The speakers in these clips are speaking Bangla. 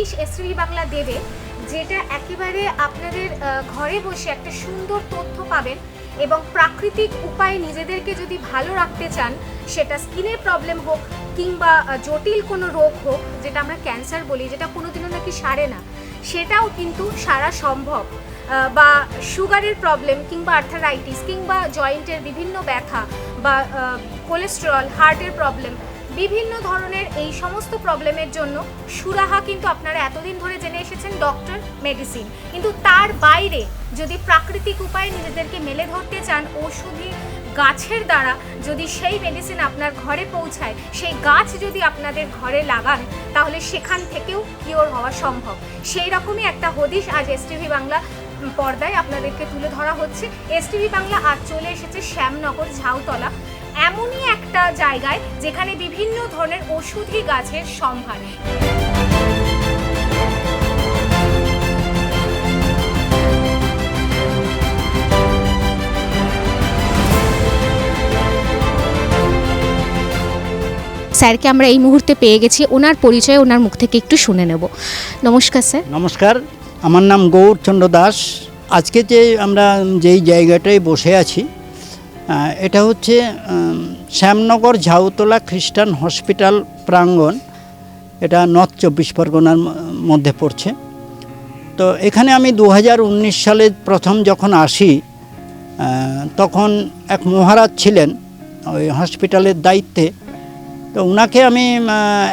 হদিশ এসটিভি বাংলা দেবে, যেটা একেবারে আপনাদের ঘরে বসে একটা সুন্দর তথ্য পাবেন এবং প্রাকৃতিক উপায়ে নিজেদেরকে যদি ভালো রাখতে চান, সেটা স্কিনের প্রবলেম হোক কিংবা জটিল কোনো রোগ হোক, যেটা আমরা ক্যান্সার বলি, যেটা কোনোদিনও নাকি সারে না, সেটাও কিন্তু সারা সম্ভব। বা সুগারের প্রবলেম কিংবা আর্থারাইটিস কিংবা জয়েন্টের বিভিন্ন ব্যথা বা কোলেস্টেরল হার্টের প্রবলেম বিভিন্ন ধরনের এই সমস্ত প্রবলেমের জন্য সুরাহা কিন্তু আপনারা এতদিন ধরে জেনে এসেছেন, ডক্টর মেডিসিন। কিন্তু তার বাইরে যদি প্রাকৃতিক উপায়ে নিজেদেরকে মেলে ধরতে চান ওষুধি গাছের দ্বারা যদি সেই মেডিসিন আপনার ঘরে পৌঁছায়, সেই গাছ যদি আপনাদের ঘরে লাগান, তাহলে সেখান থেকেও কিওর হওয়া সম্ভব। সেই রকমই একটা হদিশ আজ এসটিভি বাংলা পর্দায় আপনাদেরকে তুলে ধরা হচ্ছে। এসটিভি বাংলা আজ চলে এসেছে শ্যামনগর ঝাউতলা। এমনই একটা জায়গায় যেখানে বিভিন্ন ধরনের ওষুধি গাছের সম্ভার স্যারকে আমরা এই মুহূর্তে পেয়ে গেছি। ওনার পরিচয় ওনার মুখ থেকে একটু শুনে নেব। নমস্কার স্যার। নমস্কার আমার নাম গৌরচন্দ্র দাস। আজকে যে আমরা যেই জায়গাটায় বসে আছি এটা হচ্ছে শ্যামনগর ঝাউতলা খ্রিস্টান হসপিটাল প্রাঙ্গণ। এটা নর্থ চব্বিশ পরগনার মধ্যে পড়ছে। তো এখানে আমি দু হাজার উনিশ সালে প্রথম যখন আসি তখন এক মহারাজ ছিলেন ওই হসপিটালের দায়িত্বে। তো ওনাকে আমি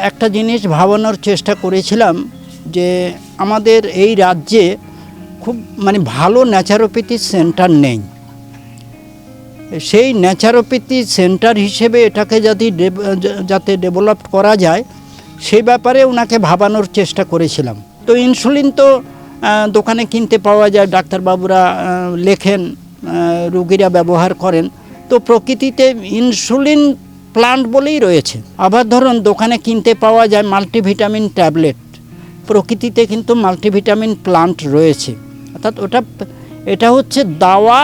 একটা জিনিস ভাবানোর চেষ্টা করেছিলাম যে আমাদের এই রাজ্যে খুব মানে ভালো ন্যাচারোপ্যাথি সেন্টার নেই। সেই ন্যাচারোপ্যাথি সেন্টার হিসেবে এটাকে যদি যাতে ডেভেলপ করা যায় সেই ব্যাপারে ওনাকে ভাবানোর চেষ্টা করেছিলাম। তো ইনসুলিন তো দোকানে কিনতে পাওয়া যায়, ডাক্তারবাবুরা লেখেন রুগীরা ব্যবহার করেন। তো প্রকৃতিতে ইনসুলিন প্লান্ট বলেই রয়েছে। আবার ধরুন, দোকানে কিনতে পাওয়া যায় মাল্টিভিটামিন ট্যাবলেট প্রকৃতিতে কিন্তু মাল্টিভিটামিন প্লান্ট রয়েছে। অর্থাৎ ওটা, এটা হচ্ছে দাওয়া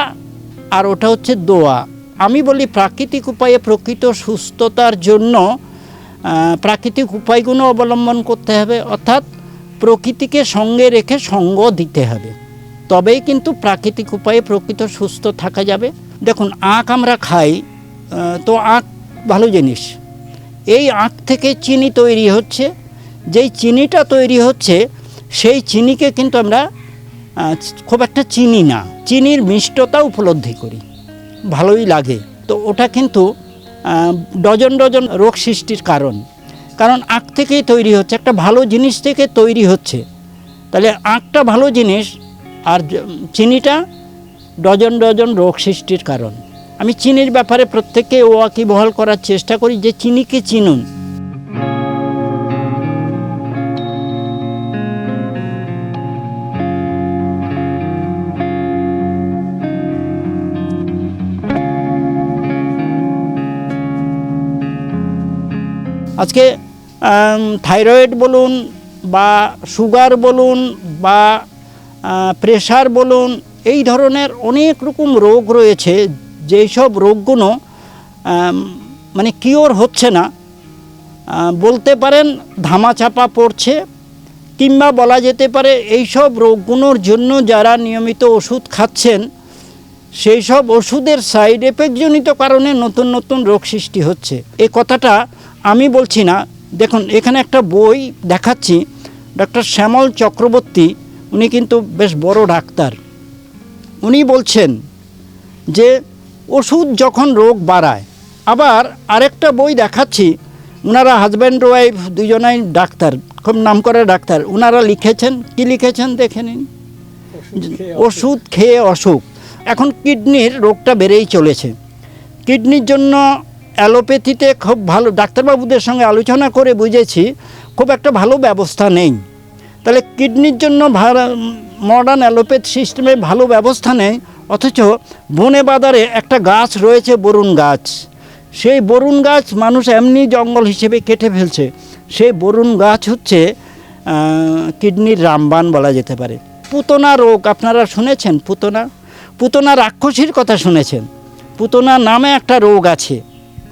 আর ওটা হচ্ছে দোয়া। আমি বলি প্রাকৃতিক উপায়ে প্রকৃত সুস্থতার জন্য প্রাকৃতিক উপায়গুলো অবলম্বন করতে হবে, অর্থাৎ প্রকৃতিকে সঙ্গে রেখে সঙ্গ দিতে হবে। তবেই কিন্তু প্রাকৃতিক উপায়ে প্রকৃত সুস্থ থাকা যাবে। দেখুন আখ আমরা খাই তো আখ ভালো জিনিস। এই আখ থেকে চিনি তৈরি হচ্ছে। যেই চিনিটা তৈরি হচ্ছে, সেই চিনিকে কিন্তু আমরা খুব একটা চিনি না। চিনির মিষ্টতা উপলব্ধি করি। ভালোই লাগে। তো ওটা কিন্তু ডজন ডজন রোগ সৃষ্টির কারণ। কারণ আখ থেকেই তৈরি হচ্ছে, একটা ভালো জিনিস থেকে তৈরি হচ্ছে। তাহলে আখটা ভালো জিনিস আর চিনিটা ডজন ডজন রোগ সৃষ্টির কারণ। আমি চিনির ব্যাপারে প্রত্যেককে ওয়াকিবহাল করার চেষ্টা করি যে চিনিকে চিনুন। আজকে থাইরয়েড বলুন বা সুগার বলুন বা প্রেশার বলুন, এই ধরনের অনেক রকম রোগ রয়েছে, যেই সব রোগগুলো মানে কিওর হচ্ছে না। বলতে পারেন ধামাচাপা পড়ছে, কিংবা বলা যেতে পারে এই সব রোগগুলোর জন্য যারা নিয়মিত ওষুধ খাচ্ছেন, সেই সব ওষুধের সাইড এফেক্টজনিত কারণে নতুন নতুন রোগ সৃষ্টি হচ্ছে। এই কথাটা আমি বলছি না দেখুন এখানে একটা বই দেখাচ্ছি ডক্টর শ্যামল চক্রবর্তী উনি কিন্তু বেশ বড় ডাক্তার। উনি বলছেন যে ওষুধ যখন রোগ বাড়ায় আবার আরেকটা বই দেখাচ্ছি ওনারা হাজব্যান্ড ওয়াইফ দুজনাই ডাক্তার খুব নাম নামকরা ডাক্তার ওনারা লিখেছেন কি লিখেছেন দেখে নিন? ওষুধ খেয়ে অসুখ। এখন কিডনির রোগটা বেড়েই চলেছে। কিডনির জন্য অ্যালোপ্যাথিতে খুব ভালো, ডাক্তারবাবুদের সঙ্গে আলোচনা করে বুঝেছি, খুব একটা ভালো ব্যবস্থা নেই। তাহলে কিডনির জন্য মডার্ন অ্যালোপ্যাথ সিস্টেমে ভালো ব্যবস্থা নেই, অথচ বনে বাজারে একটা গাছ রয়েছে, বরুণ গাছ। সেই বরুণ গাছ মানুষ এমনি জঙ্গল হিসেবে কেটে ফেলছে। সেই বরুণ গাছ হচ্ছে কিডনির রামবান বলা যেতে পারে। পুতনা রোগ, আপনারা শুনেছেন পুতনা? পুতনা রাক্ষসীর কথা শুনেছেন। পুতনা নামে একটা রোগ আছে।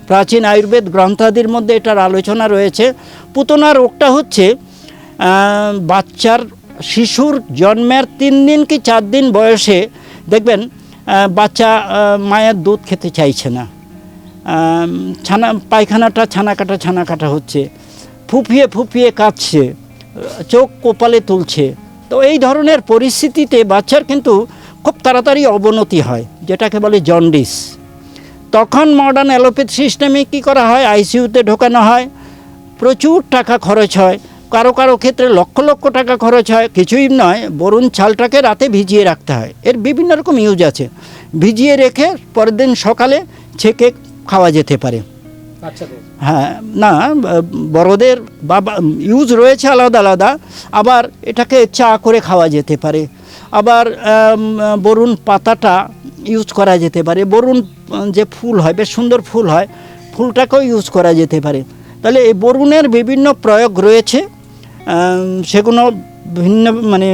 প্রাচীন আয়ুর্বেদ গ্রন্থাদির মধ্যে এটার আলোচনা রয়েছে। পুতনা রোগটা হচ্ছে বাচ্চার শিশুর জন্মের তিন দিন কি চার দিন বয়সে দেখবেন বাচ্চা মায়ের দুধ খেতে চাইছে না। ছানা, পায়খানাটা ছানা কাটা ছানা কাটা হচ্ছে। ফুপিয়ে ফুপিয়ে কাঁদছে, চোখ কপালে তুলছে। তো এই ধরনের পরিস্থিতিতে বাচ্চার কিন্তু খুব তাড়াতাড়ি অবনতি হয়, যেটাকে বলে জন্ডিস। তখন মডার্ন অ্যালোপ্যাথি সিস্টেমে কী করা হয়? আইসিইউতে ঢোকানো হয়। প্রচুর টাকা খরচ হয়। কারও কারও ক্ষেত্রে লক্ষ লক্ষ টাকা খরচ হয়। কিছুই নয় বরুণ ছালটাকে রাতে ভিজিয়ে রাখতে হয়। এর বিভিন্ন রকম ইউজ আছে। ভিজিয়ে রেখে পরের দিন সকালে ছেঁকে খাওয়া যেতে পারে। বাচ্চাদের হ্যাঁ না বড়দের বা ইউজ রয়েছে আলাদা আলাদা। আবার এটাকে চা করে খাওয়া যেতে পারে। আবার বরুণ পাতাটা ইউজ করা যেতে পারে। বরুণ যে ফুল হয়, বেশ সুন্দর ফুল হয়, ফুলটাকেও ইউজ করা যেতে পারে। তাহলে এই বরুণের বিভিন্ন প্রয়োগ রয়েছে। সেগুলো ভিন্ন মানে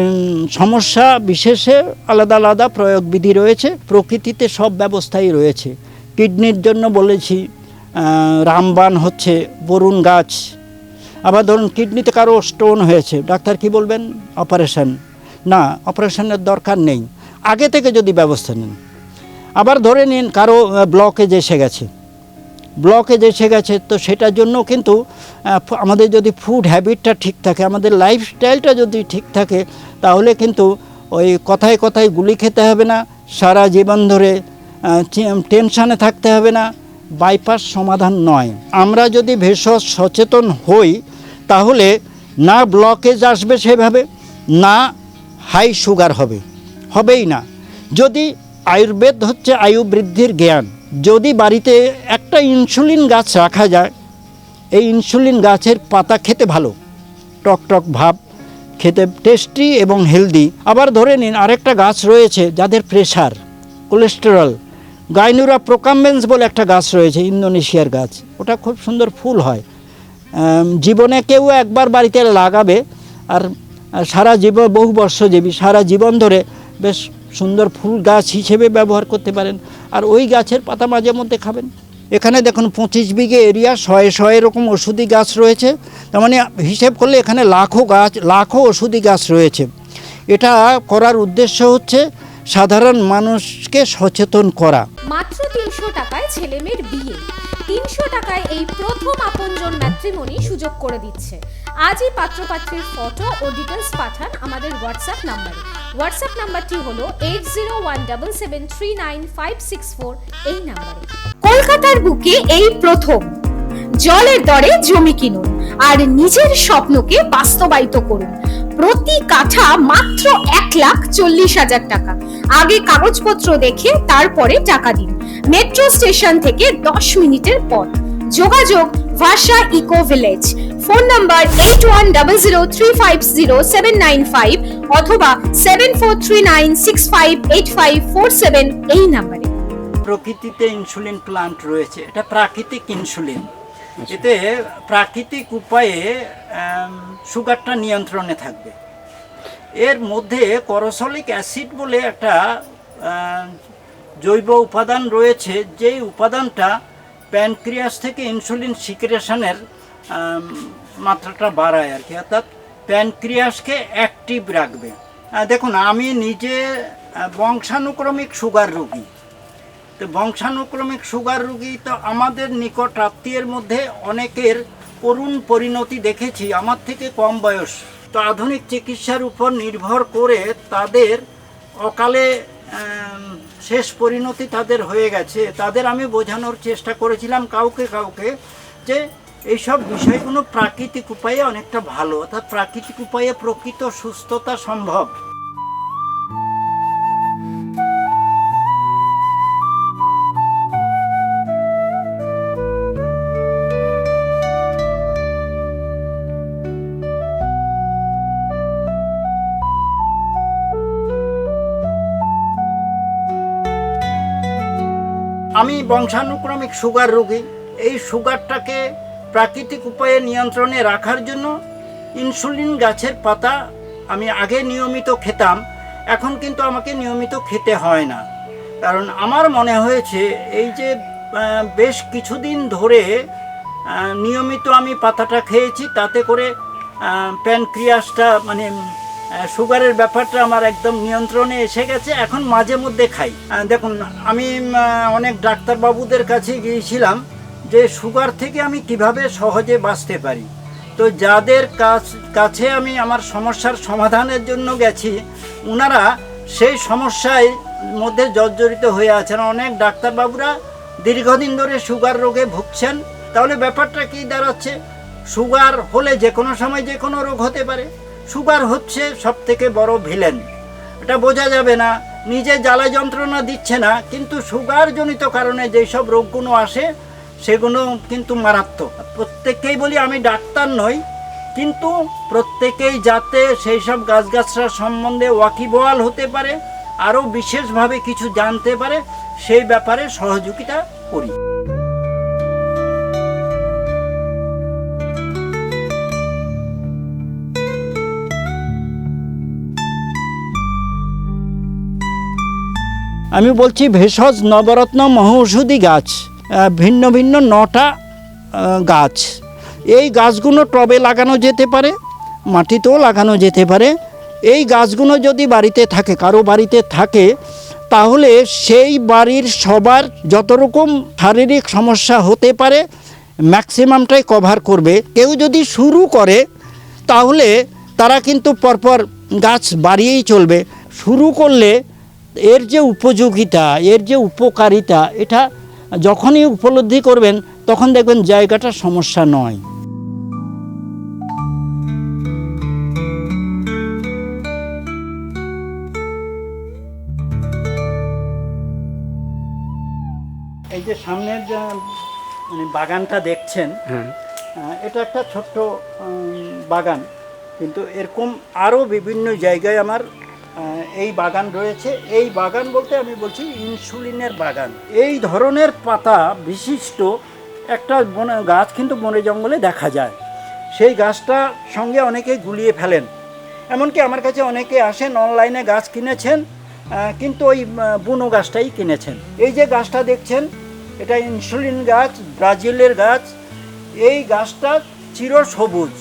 সমস্যা বিশেষে আলাদা আলাদা প্রয়োগ বিধি রয়েছে। প্রকৃতিতে সব ব্যবস্থাই রয়েছে। কিডনির জন্য বলেছি রামবান হচ্ছে বরুণ গাছ। আবার ধরুন, কিডনিতে কারও স্টোন হয়েছে। ডাক্তার কি বলবেন? অপারেশন না, অপারেশনের দরকার নেই। আগে থেকে যদি ব্যবস্থা নেন। আবার ধরে নিন কারও ব্লকেজ এসে গেছে। ব্লকেজ এসে গেছে, তো সেটার জন্য কিন্তু আমাদের যদি ফুড হ্যাবিটটা ঠিক থাকে, আমাদের লাইফস্টাইলটা যদি ঠিক থাকে, তাহলে কিন্তু ওই কথায় কথায় গুলি খেতে হবে না। সারা জীবন ধরে টেনশানে থাকতে হবে না। বাইপাস সমাধান নয়। আমরা যদি ভেষজ সচেতন হই, তাহলে না ব্লকেজ আসবে সেভাবে, না হাই সুগার হবে। হবেই না। যদি আয়ুর্বেদ হচ্ছে আয়ু বৃদ্ধির জ্ঞান, যদি বাড়িতে একটা ইনসুলিন গাছ রাখা যায়, এই ইনসুলিন গাছের পাতা খেতে ভালো। টক টক ভাব, খেতে টেস্টি এবং হেলদি আবার ধরে নিন আরেকটা গাছ রয়েছে যাদের প্রেশার কোলেস্টেরল গাইনুরা প্রোকাম্বেন্স বলে একটা গাছ রয়েছে ইন্দোনেশিয়ার গাছ। ওটা খুব সুন্দর ফুল হয়। জীবনে কেউ একবার বাড়িতে লাগাবে আর সারা জীবন, বহু বর্ষজীবী সারা জীবন ধরে বেশ সুন্দর ফুল গাছ হিসেবে ব্যবহার করতে পারেন। আর ওই গাছের পাতা মাঝে মধ্যে খাবেন। এখানে দেখুন, পঁচিশ বিঘে এরিয়া, শয়ে শয়ে এরকম ওষুধি গাছ রয়েছে। তার মানে হিসেব করলে এখানে লাখো গাছ, লাখো ওষুধি গাছ রয়েছে। এটা করার উদ্দেশ্য হচ্ছে সাধারণ মানুষকে সচেতন করা। মাত্র তিনশো টাকায় ছেলে মেয়ের বিয়ে। তিনশো টাকায় এই প্রথম আপনজন ম্যাট্রিমনি সুযোগ করে দিচ্ছে। আজই পাত্রপাত্রীর ফটো ও ডিটেলস পাঠান আমাদের হোয়াটসঅ্যাপ নাম্বারে হোয়াটসঅ্যাপ নাম্বারটি হলো eight zero one double seven three nine five six four এই নাম্বারে কলকাতার বুকে এই প্রথম। জলের দরে জমি কিনুন আর নিজের স্বপ্নকে বাস্তবায়িত করুন। প্রতি কাঠা মাত্র এক লাখ চল্লিশ হাজার টাকা। আগে কাগজপত্র দেখে তারপরে টাকা দিন। মেট্রো স্টেশন থেকে দশ মিনিটের পথ। যোগাযোগ Bhasha eco village phone number eight one double zero three five zero seven nine five অথবা seven four three nine six five eight five four seven এই নাম্বারে। প্রকৃতিতে ইনসুলিন প্লান্ট রয়েছে। এটা প্রাকৃতিক ইনসুলিন এতে প্রাকৃতিক উপায়ে সুগারটা নিয়ন্ত্রণে থাকবে। এর মধ্যে করসলিক অ্যাসিড বলে একটা জৈব উপাদান রয়েছে। যেই উপাদানটা প্যানক্রিয়াস থেকে ইনসুলিন সিক্রেশনের মাত্রাটা বাড়ায় আর কি। অর্থাৎ প্যানক্রিয়াসকে অ্যাক্টিভ রাখবে। দেখুন, আমি নিজে বংশানুক্রমিক সুগার রোগী। তো বংশানুক্রমিক সুগার রোগী তো আমাদের নিকট আত্মীয়ের মধ্যে অনেকের করুণ পরিণতি দেখেছি, আমার থেকে কম বয়স। তো আধুনিক চিকিৎসার উপর নির্ভর করে তাদের অকালে শেষ পরিণতি তাদের হয়ে গেছে। তাদের আমি বোঝানোর চেষ্টা করেছিলাম কাউকে কাউকে যে এইসব বিষয়গুলো প্রাকৃতিক উপায়ে অনেকটা ভালো। অর্থাৎ প্রাকৃতিক উপায়ে প্রকৃত সুস্থতা সম্ভব। বংশানুক্রমিক সুগার রোগী। এই সুগারটাকে প্রাকৃতিক উপায়ে নিয়ন্ত্রণে রাখার জন্য ইনসুলিন গাছের পাতা আমি আগে নিয়মিত খেতাম, এখন কিন্তু আমাকে নিয়মিত খেতে হয় না। কারণ আমার মনে হয়েছে, এই যে বেশ কিছুদিন ধরে নিয়মিত আমি পাতাটা খেয়েছি, তাতে করে প্যানক্রিয়াসটা মানে সুগারের ব্যাপারটা আমার একদম নিয়ন্ত্রণে এসে গেছে, এখন মাঝে মধ্যে খাই। দেখুন, আমি অনেক ডাক্তারবাবুদের কাছে গিয়েছিলাম যে সুগার থেকে আমি কীভাবে সহজে বাঁচতে পারি। তো যাদের কাছ, কাছে আমি আমার সমস্যার সমাধানের জন্য গেছি ওনারা সেই সমস্যায় মধ্যে জর্জরিত হয়ে আছেন। অনেক ডাক্তারবাবুরা দীর্ঘদিন ধরে সুগার রোগে ভুগছেন। তাহলে ব্যাপারটা কি দাঁড়াচ্ছে? সুগার হলে যে কোনো সময় যে কোনো রোগ হতে পারে। সুগার হচ্ছে সব থেকে বড় ভিলেন। এটা বোঝা যাবে না, নিজে জ্বালা যন্ত্রণা দিচ্ছে না, কিন্তু সুগার জনিত কারণে যেই সব রোগগুলো আসে, সেগুলো কিন্তু মারাত্মক। প্রত্যেককেই বলি আমি ডাক্তার নই, কিন্তু প্রত্যেকেই যাতে সেই সব গাছগাছরা সম্বন্ধে ওয়াকিবহাল হতে পারে, আরও বিশেষভাবে কিছু জানতে পারে, সেই ব্যাপারে সহযোগিতা করি। আমি বলছি ভেষজ নবরত্ন মহৌষধি গাছ ভিন্ন ভিন্ন নটা গাছ। এই গাছগুলো টবে লাগানো যেতে পারে, মাটিতেও লাগানো যেতে পারে। এই গাছগুলো যদি বাড়িতে থাকে, কারও বাড়িতে থাকে, তাহলে সেই বাড়ির সবার যত রকম শারীরিক সমস্যা হতে পারে, ম্যাক্সিমামটাই কভার করবে। কেউ যদি শুরু করে, তাহলে তারা কিন্তু পরপর গাছ বাড়িয়েই চলবে। শুরু করলে এর যে উপযোগিতা এর যে উপকারিতা এটা যখনই উপলব্ধি করবেন তখন দেখবেন জায়গাটা সমস্যা নয়। এই যে সামনের যে মানে বাগানটা দেখছেন হ্যাঁ। এটা একটা ছোট্ট বাগান। কিন্তু এরকম আরও বিভিন্ন জায়গায় আমার এই বাগান রয়েছে। এই বাগান বলতে আমি বলছি ইনসুলিনের বাগান। এই ধরনের পাতা বিশিষ্ট একটা বনে গাছ কিন্তু বনে জঙ্গলে দেখা যায়। সেই গাছটা সঙ্গে অনেকে গুলিয়ে ফেলেন। এমনকি আমার কাছে অনেকে আসেন, অনলাইনে গাছ কিনেছেন কিন্তু ওই বুনো গাছটাই কিনেছেন। এই যে গাছটা দেখছেন, এটা ইনসুলিন গাছ, ব্রাজিলের গাছ। এই গাছটা চির সবুজ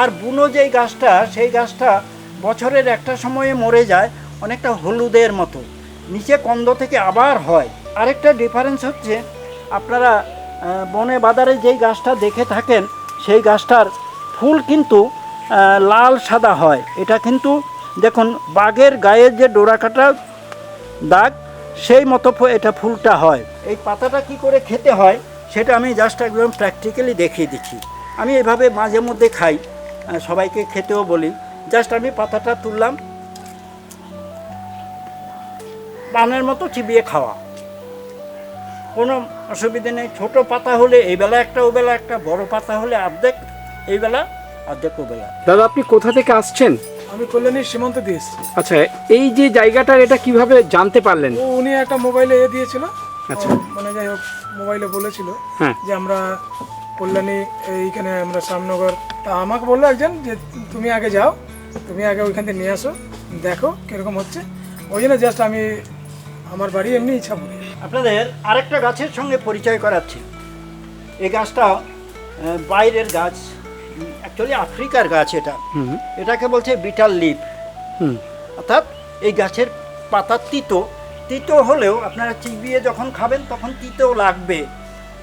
আর বুনো যেই গাছটা, সেই গাছটা বছরের একটা সময়ে মরে যায়, অনেকটা হলুদের মতো। নিচে কন্দ থেকে আবার হয়। আরেকটা ডিফারেন্স হচ্ছে, আপনারা বনে বাজারে যেই গাছটা দেখে থাকেন, সেই গাছটার ফুল কিন্তু লাল সাদা হয়। এটা কিন্তু, দেখুন, বাঘের গায়ের যে ডোরা কাটা দাগ, সেই মতো এটা ফুলটা হয়। এই পাতাটা কি করে খেতে হয়, সেটা আমি জাস্ট একদম প্র্যাকটিক্যালি দেখিয়ে দিচ্ছি। আমি এভাবে মাঝে মধ্যে খাই সবাইকে খেতেও বলি। জাস্ট আমি পাতাটা তুললাম। পানের মতো চিবিয়ে খাওয়া। কোনো অসুবিধে নেই। ছোট পাতা হলে এই বেলা একটা ও বেলা একটা বড় পাতা হলে অর্ধেক এই বেলা অর্ধেক ও বেলা। দাদা আপনি কোথা থেকে আসছেন? আমি কল্যাণীর সীমান্ত দিয়ে এসেছি। আচ্ছা এই যে জায়গাটার এটা কীভাবে জানতে পারলেন? ও উনি একটা মোবাইলে এ দিয়েছিল। আচ্ছা। মানে যাই হোক মোবাইলে বলেছিল হ্যাঁ। যে আমরা কল্যাণী এইখানে আমরা শ্যামনগর। তা আমাকে বলল একজন যে তুমি আগে যাও। তুমি আগে ওইখান থেকে নিয়ে আসো দেখো কীরকম হচ্ছে। ওই জন্য জাস্ট আমি আমার বাড়ি এমনি ইচ্ছা করি। আপনাদের আরেকটা গাছের সঙ্গে পরিচয় করাচ্ছি। এই গাছটা বাইরের গাছ অ্যাকচুয়ালি আফ্রিকার গাছ এটা। হুম। এটাকে বলছে বিটাল লিপ অর্থাৎ এই গাছের পাতা তিতো। তিতো হলেও আপনারা চিবিয়ে যখন খাবেন তখন তিতো লাগবে।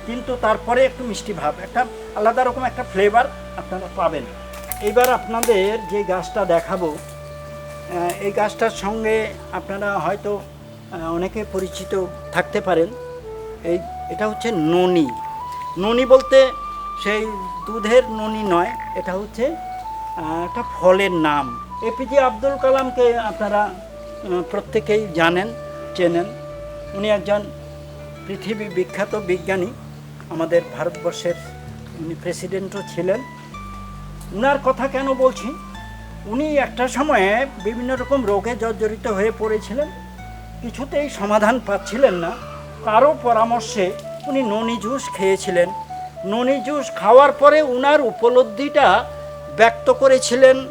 কিন্তু তারপরে একটু মিষ্টি ভাব একটা আলাদা রকম একটা ফ্লেভার আপনারা পাবেন। এইবার আপনাদের যে গাছটা দেখাবো এই গাছটার সঙ্গে আপনারা হয়তো অনেকে পরিচিত থাকতে পারেন। এই, এটা হচ্ছে ননি। ননি বলতে সেই দুধের ননি নয়, এটা হচ্ছে একটা ফলের নাম। এপিজে আব্দুল কালামকে আপনারা প্রত্যেকেই জানেন, চেনেন। উনি একজন পৃথিবী বিখ্যাত বিজ্ঞানী। আমাদের ভারতবর্ষের উনি প্রেসিডেন্টও ছিলেন। উনার কথা কেন বলছি? উনি একটা সময়ে বিভিন্ন রকম রোগে জর্জরিত হয়ে পড়েছিলেন। কিছুতেই সমাধান পাচ্ছিলেন না। কারও পরামর্শে উনি ননি জুস খেয়েছিলেন। ননি জুস খাওয়ার পরে উনার উপলব্ধিটা ব্যক্ত করেছিলেন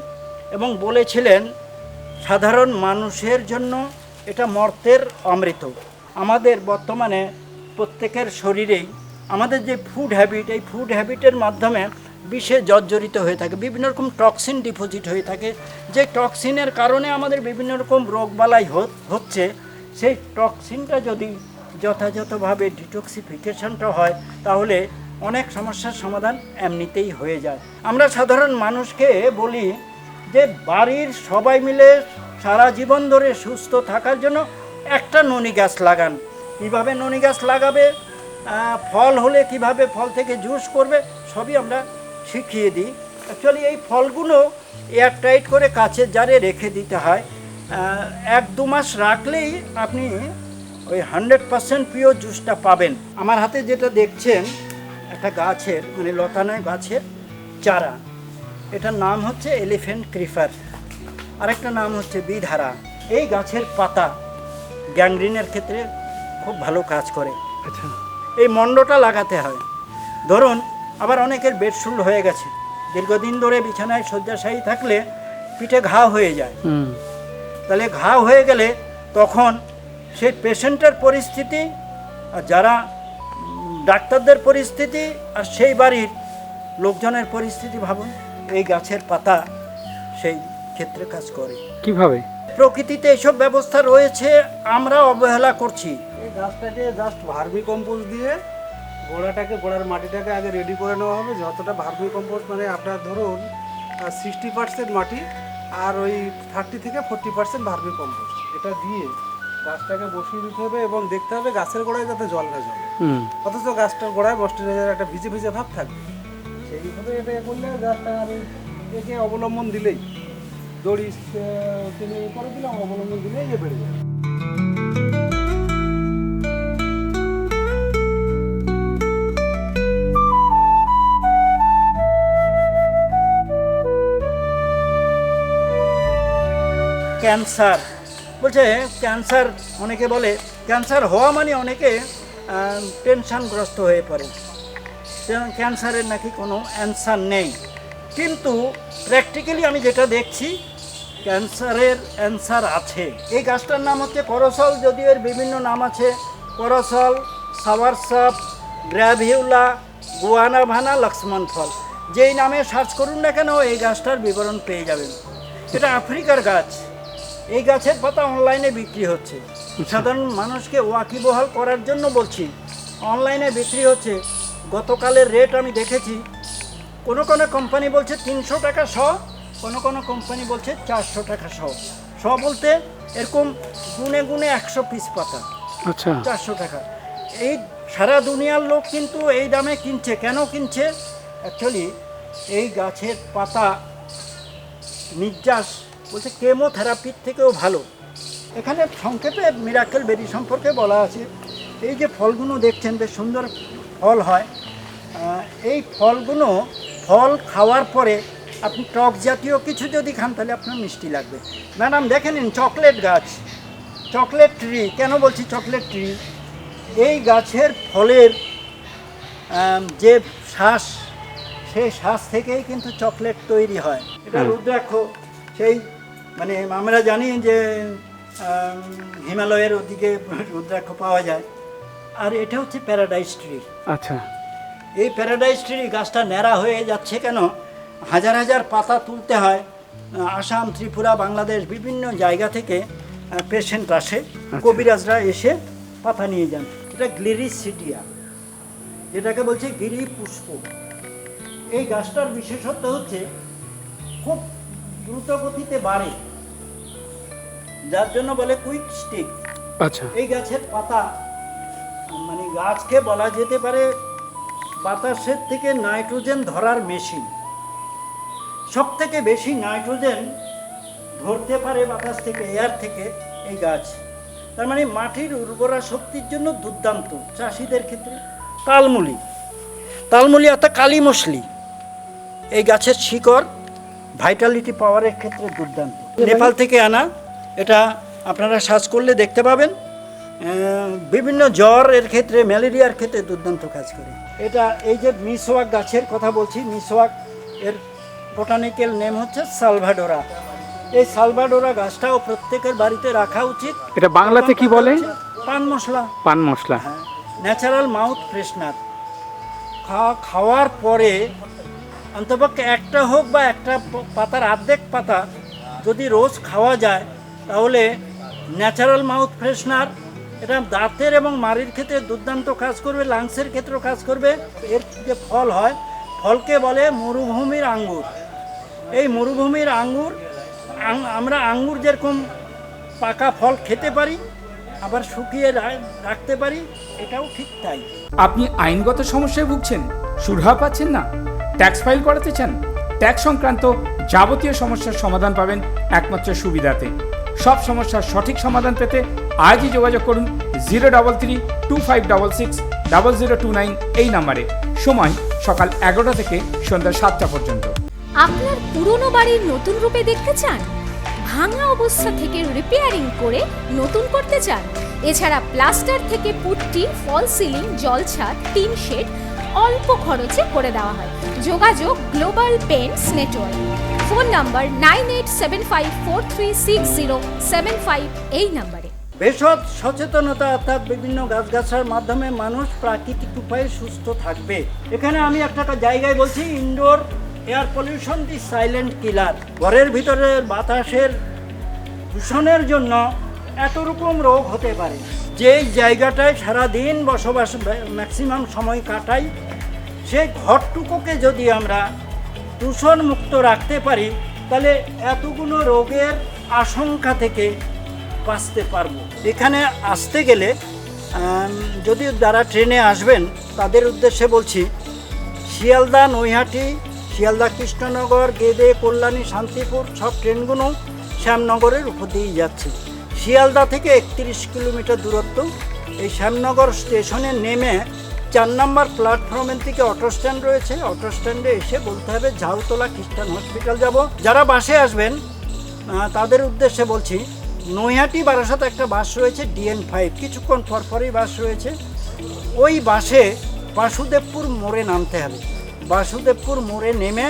এবং বলেছিলেন, সাধারণ মানুষের জন্য এটা মর্তের অমৃত। আমাদের বর্তমানে প্রত্যেকের শরীরেই আমাদের যে ফুড হ্যাবিট এই ফুড হ্যাবিটের মাধ্যমে বিষে জর্জরিত হয়ে থাকে, বিভিন্ন রকম টক্সিন ডিপোজিট হয়ে থাকে। যে টক্সিনের কারণে আমাদের বিভিন্ন রকম রোগবালাই হচ্ছে, সেই টক্সিনটা যদি যথাযথভাবে ডিটক্সিফিকেশনটা হয়, তাহলে অনেক সমস্যার সমাধান এমনিতেই হয়ে যায়। আমরা সাধারণ মানুষকে বলি যে, বাড়ির সবাই মিলে সারা জীবন ধরে সুস্থ থাকার জন্য একটা ননি গাছ লাগান। কীভাবে ননি গাছ লাগাবে? ফল হলে কীভাবে ফল থেকে জুস করবে? সবই আমরা শিখিয়ে দিই। অ্যাকচুয়ালি এই ফলগুলো এয়ার টাইট করে কাছের জারে রেখে দিতে হয়। এক দু মাস রাখলেই আপনি ওই হান্ড্রেড পার্সেন্ট পিওর জুসটা পাবেন। আমার হাতে যেটা দেখছেন একটা গাছের মানে লতানয় গাছের চারা। এটার নাম হচ্ছে এলিফ্যান্ট ক্রিফার। আরেকটা নাম হচ্ছে বিধারা। এই গাছের পাতা গ্যাংগ্রিনের ক্ষেত্রে খুব ভালো কাজ করে। আচ্ছা। এই মণ্ডটা লাগাতে হয়। ধরুন আবার অনেকের বেডশুল হয়ে গেছে। দীর্ঘদিন ধরে বিছানায় শয্যাশায়ী থাকলে পিঠে ঘা হয়ে যায়। তাহলে ঘা হয়ে গেলে তখন সেই পেশেন্টের পরিস্থিতি আর যারা ডাক্তারদের পরিস্থিতি আর সেই বাড়ির লোকজনের পরিস্থিতি ভাবুন এই গাছের পাতা সেই ক্ষেত্রে কাজ করে। কীভাবে? প্রকৃতিতে এসব ব্যবস্থা রয়েছে আমরা অবহেলা করছি। এই গাছটাকে জাস্ট ভার্মি কম্পোস্ট দিয়ে গোড়াটাকে গোড়ার মাটিটাকে আগে রেডি করে নেওয়া হবে। যতটা ভার্মি কম্পোস্ট মানে আপনার ধরুন সিক্সটি পার্সেন্ট মাটি আর ওই থার্টি থেকে ফোর্টি পার্সেন্ট ভার্মি কম্পোস্ট এটা দিয়ে গাছটাকে বসিয়ে দিতে হবে এবং দেখতে হবে গাছের গোড়ায় যাতে জল না জমে। অথচ গাছটার গোড়ায় মস্টিরাইজার একটা ভিজে ভিজে ভাব থাকবে। সেইভাবে এটা করলে গাছটা আর একে অবলম্বন দিলেই দড়ি টেনে করে দিলাম অবলম্বন দিলেই এ বেড়ে যাবে। ক্যান্সার। বলছে, ক্যান্সার, অনেকে বলে, ক্যান্সার হওয়া মানে অনেকে টেনশনগ্রস্ত হয়ে পড়ে। ক্যান্সারের নাকি কোনো অ্যান্সার নেই? কিন্তু, প্র্যাকটিক্যালি আমি যেটা দেখছি, ক্যান্সারের অ্যান্সার আছে। এই গাছটার নাম হচ্ছে করসল, যদিও এর বিভিন্ন নাম আছে। করসল সাওয়ারসাপ গ্র্যাভিউলা গুয়ানা ভানা লক্ষ্মণ ফল যেই নামে সার্চ করুন না কেন, এই গাছটার বিবরণ পেয়ে যাবেন। এটা আফ্রিকার গাছ। এই গাছের পাতা অনলাইনে বিক্রি হচ্ছে। সাধারণ মানুষকে ওয়াকিবহাল করার জন্য বলছি অনলাইনে বিক্রি হচ্ছে। গতকালের রেট আমি দেখেছি কোনো কোনো কোম্পানি বলছে তিনশো টাকা শ কোনো কোনো কোম্পানি বলছে চারশো টাকা শ। শ বলতে এরকম গুনে গুনে একশো পিস পাতা। আচ্ছা। চারশো টাকা। এই সারা দুনিয়ার লোক কিন্তু এই দামে কিনছে। কেন কিনছে? অ্যাকচুয়ালি এই গাছের পাতা নির্যাস বলছে কেমোথেরাপির থেকেও ভালো। এখানে সংক্ষেপে মিরাকেল বেরি সম্পর্কে বলা আছে এই যে ফলগুলো দেখছেন বেশ সুন্দর ফল হয়। এই ফলগুলো ফল খাওয়ার পরে আপনি টক জাতীয় কিছু যদি খান তাহলে আপনার মিষ্টি লাগবে। ম্যাডাম দেখে নিন চকলেট গাছ। চকলেট ট্রি কেন বলছি চকলেট ট্রি? এই গাছের ফলের যে শ্বাস সেই শ্বাস থেকেই কিন্তু চকলেট তৈরি হয়। এটা রুদ্রাক্ষ সেই মানে আমরা জানি যে হিমালয়ের ওদিকে রুদ্রাক্ষ পাওয়া যায়। আর এটা হচ্ছে প্যারাডাইস ট্রি আচ্ছা। এই প্যারাডাইস ট্রি গাছটা ন্যাড়া হয়ে যাচ্ছে কেন? হাজার হাজার পাতা তুলতে হয়। আসাম ত্রিপুরা বাংলাদেশ বিভিন্ন জায়গা থেকে পেশেন্ট আসে। কবিরাজরা এসে পাতা নিয়ে যান। এটা গ্লিরিসিটিয়া যেটাকে বলছে গিরি পুষ্প এই গাছটার বিশেষত্ব হচ্ছে খুব দ্রুত গতিতে বাড়ে যার জন্য বলে কুইক স্টিক আচ্ছা। এই গাছের পাতা মানে গাছকে বলা যেতে পারে বাতাসের থেকে নাইট্রোজেন ধরার মেশিন সব থেকে বেশি নাইট্রোজেন ধরতে পারে বাতাস থেকে এয়ার থেকে এই গাছ। তার মানে মাটির উর্বরা শক্তির জন্য দুর্দান্ত চাষিদের ক্ষেত্রে। তালমুলি তালমুলি অর্থাৎ কালি মশলি এই গাছের শিকড় ভাইটালিটি পাওয়ারের ক্ষেত্রে দুর্দান্ত। নেপাল থেকে আনা এটা আপনারা সার্চ করলে দেখতে পাবেন। বিভিন্ন জ্বর এর ক্ষেত্রে ম্যালেরিয়ার ক্ষেত্রে দুর্দান্ত কাজ করে। এটা এই যে মিসওয়াক গাছের কথা বলছি মিসওয়াক এর বোটানিক্যাল নেম হচ্ছে সালভাডোরা। এই সালভাডোরা গাছটাও প্রত্যেকের বাড়িতে রাখা উচিত। এটা বাংলাতে কি বলে? পান মশলা। পান মশলা। হ্যাঁ ন্যাচারাল মাউথ ফ্রেশনার খাওয়া খাওয়ার পরে অন্তপক্ষে একটা হোক বা একটা পাতার অর্ধেক পাতা যদি রোজ খাওয়া যায়, তাহলে ন্যাচারাল মাউথ ফ্রেশনার এটা দাঁতের এবং মাড়ির ক্ষেত্রে দুর্দান্ত কাজ করবে লাংসের ক্ষেত্রেও কাজ করবে। এর যে ফল হয়, ফলকে বলে মরুভূমির আঙ্গুর। এই মরুভূমির আঙ্গুর আমরা আঙ্গুর যেরকম পাকা ফল খেতে পারি, আবার শুকিয়ে রাখতে পারি, এটাও ঠিক তাই। আপনি আইনগত সমস্যায় ভুগছেন, সুরাহা পাচ্ছেন না? ট্যাক্স ফাইল করাতে চান? ট্যাক্স সংক্রান্ত যাবতীয় সমস্যার সমাধান পাবেন একমাত্র সুবিধাতে। সব সমস্যার সঠিক সমাধান পেতে আজই যোগাযোগ করুন zero double three two five double six double zero two nine এই নাম্বারে। সময় সকাল এগারোটা থেকে সন্ধ্যা সাতটা পর্যন্ত। আপনার পুরনো বাড়ির নতুন রূপে দেখতে চান? ভাঙা অবস্থা থেকে রিপেয়ারিং করে নতুন করতে চান? এছাড়া প্লাস্টার থেকে পুট্টি ফল সিলিং জল ছাদ, টিন শেড অল্প খরচে করে দেওয়া হয়। যোগাযোগ global plants network phone number nine eight seven five four three six zero seven five এই নাম্বারে। ভেষজ সচেতনতা অর্থাৎ বিভিন্ন গাছগাছার মাধ্যমে মানুষ প্রাকৃতিক উপায়ে সুস্থ থাকবে। এখানে আমি একটা জায়গায় বলছি indoor air pollution the silent killer ঘরের ভিতরের বাতাসের দূষণের জন্য এত রকম রোগ হতে পারে। যেই জায়গাটায় সারাদিন বসবাস ম্যাক্সিমাম সময় কাটাই সেই ঘরটুকুকে যদি আমরা দূষণ মুক্ত রাখতে পারি, তাহলে এতগুলো রোগের আশঙ্কা থেকে বাঁচতে পারব। এখানে আসতে গেলে যদি যারা ট্রেনে আসবেন, তাদের উদ্দেশ্যে বলছি, শিয়ালদা, নৈহাটি, শিয়ালদা, কৃষ্ণনগর, গেদে, কল্যাণী, শান্তিপুর সব ট্রেনগুলো শ্যামনগরের উপর দিয়েই যাচ্ছে। শিয়ালদা থেকে একত্রিশ কিলোমিটার দূরত্ব। এই শ্যামনগর স্টেশনে নেমে চার নম্বর প্ল্যাটফর্মের থেকে অটো স্ট্যান্ড রয়েছে। অটো স্ট্যান্ডে এসে বলতে হবে ঝাউতলা খ্রিস্টান হসপিটাল যাব। যারা বাসে আসবেন তাদের উদ্দেশ্যে বলছি, নৈহাটি বারাসাত একটা বাস রয়েছে, ডিএন ফাইভ। কিছুক্ষণ পর পরই বাস রয়েছে। ওই বাসে বাসুদেবপুর মোড়ে নামতে হবে। বাসুদেবপুর মোড়ে নেমে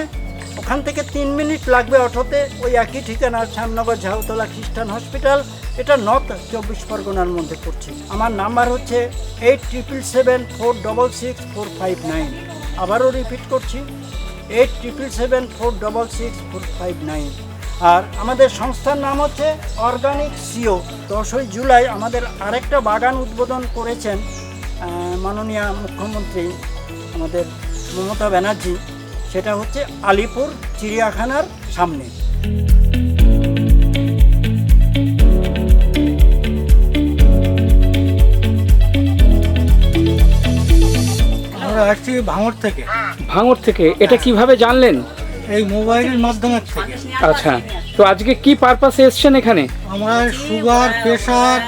ওখান থেকে তিন মিনিট লাগবে অটোতে। ওই একই ঠিকানা, শ্যামনগর ঝাউতলা খ্রিস্টান হসপিটাল। এটা নর্থ চব্বিশ পরগনার মধ্যে পড়ছে। আমার নাম্বার হচ্ছে eight triple seven four double six four five nine. আবারও রিপিট করছি, eight triple seven four double six four five nine. আর আমাদের সংস্থার নাম হচ্ছে অর্গানিক সিও। দশই জুলাই আমাদের আরেকটা বাগান উদ্বোধন করেছেন মাননীয় মুখ্যমন্ত্রী আমাদের মমতা ব্যানার্জি। সেটা হচ্ছে আলিপুর চিড়িয়াখানার সামনে। আমরা আসছি ভাঙর থেকে। ভাঙর থেকে। এটা কীভাবে জানলেন? এই মোবাইলের মাধ্যমে থেকে। আচ্ছা। তো আজকে কি পারপাসে এসছেন এখানে? আমরা সুগার প্রেশার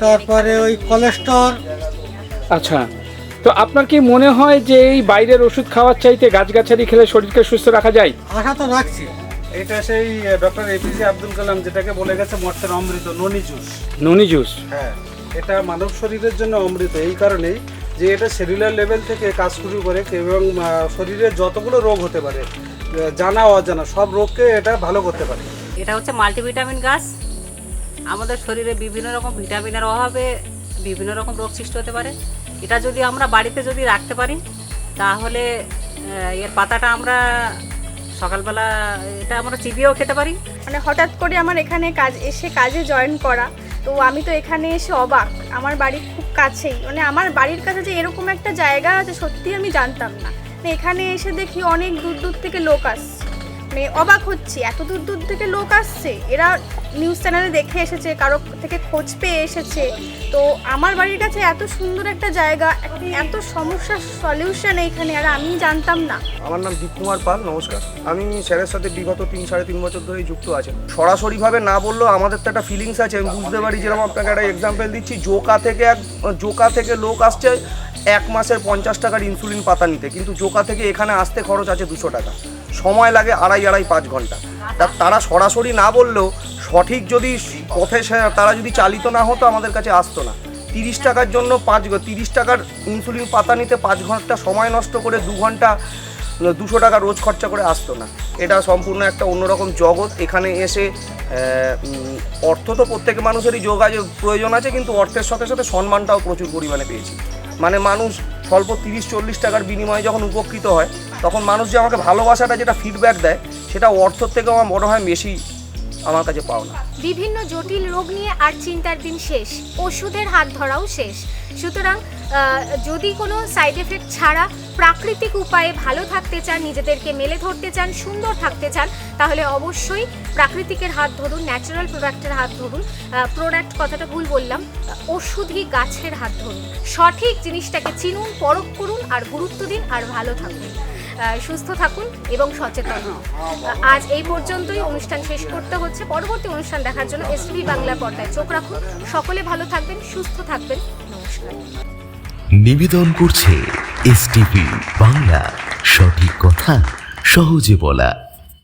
তারপরে ওই কোলেস্ট্রল আচ্ছা। তো আপনার কি মনে হয় যে এই বাইরের ওষুধ খাওয়ার চাইতে গাছগাছালি খেলে শরীরকে সুস্থ রাখা যায়? আশা তো রাখছি। এটা সেই ডক্টর এপিজে আব্দুল কালাম যেটাকে বলে গেছে মর্তের অমৃত ননি জুস। ননি জুস? হ্যাঁ এটা মানব শরীরের জন্য অমৃত। এই কারণেই যে এটা সেলুলার লেভেল থেকে কাজ শুরু করে এবং শরীরে যতগুলো রোগ হতে পারে জানা অজানা সব রোগকে এটা ভালো করতে পারে। এটা হচ্ছে মাল্টিভিটামিন গাছ। আমাদের শরীরে বিভিন্ন রকম ভিটামিনের অভাবে বিভিন্ন রকম রোগ সৃষ্টি হতে পারে। এটা যদি আমরা বাড়িতে যদি রাখতে পারি, তাহলে এর পাতাটা আমরা সকালবেলা, এটা আমরা চিবিয়েও খেতে পারি। মানে হঠাৎ করে আমার এখানে কাজ, এসে কাজে জয়েন করা, তো আমি তো এখানে এসে অবাক। আমার বাড়ি খুব কাছেই। মানে আমার বাড়ির কাছে যে এরকম একটা জায়গা আছে সত্যি আমি জানতাম না। মানে এখানে এসে দেখি অনেক দূর দূর থেকে লোক আসছে। মানে অবাক হচ্ছি। এত দূর দূর থেকে লোক আসছে। এরা নিউজ চ্যানেলে দেখে এসেছে, কারও থেকে খোঁজ পেয়ে এসেছে। তো আমার বাড়ির কাছে এত সুন্দর একটা জায়গা, এত সমস্যার সলিউশন এইখানে আর আমি জানতাম না। আমার নাম দীপ কুমার পাল, নমস্কার। আমি স্যারের সাথে বিগত তিন, সাড়ে তিন বছর ধরেই যুক্ত আছেন সরাসরিভাবে না বললেও আমাদের তো একটা ফিলিংস আছে, আমি বুঝতে পারি যেরকম আপনাকে একটা এক্সাম্পল দিচ্ছি, জোকা থেকে এক জোকা থেকে লোক আসছে এক মাসের পঞ্চাশ টাকার ইনসুলিন পাতা নিতে। কিন্তু জোকা থেকে এখানে আসতে খরচ আছে দুশো টাকা। সময় লাগে আড়াই আড়াই, পাঁচ ঘণ্টা। তারা সরাসরি না বললেও সঠিক যদি পথে তারা যদি চালিত না হতো, আমাদের কাছে আসতো না। তিরিশ টাকার জন্য পাঁচ তিরিশ টাকার ইনসুলিন পাতা নিতে পাঁচ ঘণ্টা সময় নষ্ট করে দু ঘণ্টা, দুশো টাকা রোজ খরচা করে আসতো না। এটা সম্পূর্ণ একটা অন্যরকম জগৎ। এখানে এসে অর্থ তো প্রত্যেক মানুষেরই যোগাযোগ প্রয়োজন আছে, কিন্তু অর্থের সাথে সাথে সম্মানটাও প্রচুর পরিমাণে পেয়েছি। মানে মানুষ স্বল্প তিরিশ, চল্লিশ টাকার বিনিময়ে যখন উপকৃত হয়, তখন মানুষ যে আমাকে ভালোবাসাটা যেটা ফিডব্যাক দেয়, সেটা অর্থর থেকে আমার মনে হয় বেশি আমার কাছে পাওনা। বিভিন্ন জটিল রোগ নিয়ে আর চিন্তার দিন শেষ, ওষুধের হাত ধরাও শেষ। সুতরাং যদি কোনো সাইড এফেক্ট ছাড়া প্রাকৃতিক উপায়ে ভালো থাকতে চান, নিজেদেরকে মেলে ধরতে চান, সুন্দর থাকতে চান, তাহলে অবশ্যই প্রাকৃতিকের হাত ধরুন ন্যাচারাল প্রোডাক্টের হাত ধরুন প্রোডাক্ট কথাটা ভুল বললাম ওষুধি গাছের হাত ধরুন। সঠিক জিনিসটাকে চিনুন, পরখ করুন, আর গুরুত্ব দিন, আর ভালো থাকুন। সুস্থ থাকুন এবং সচেতন হন। আজ এই পর্যন্তই। অনুষ্ঠান শেষ করতে হচ্ছে। পরবর্তী অনুষ্ঠান দেখার জন্য এসটিভি বাংলা পর্দায় চোখ রাখুন। সকলে ভালো থাকবেন, সুস্থ থাকবেন। নমস্কার। নিবেদন করছে এস বাংলা সঠিক কথা সহজে বলা।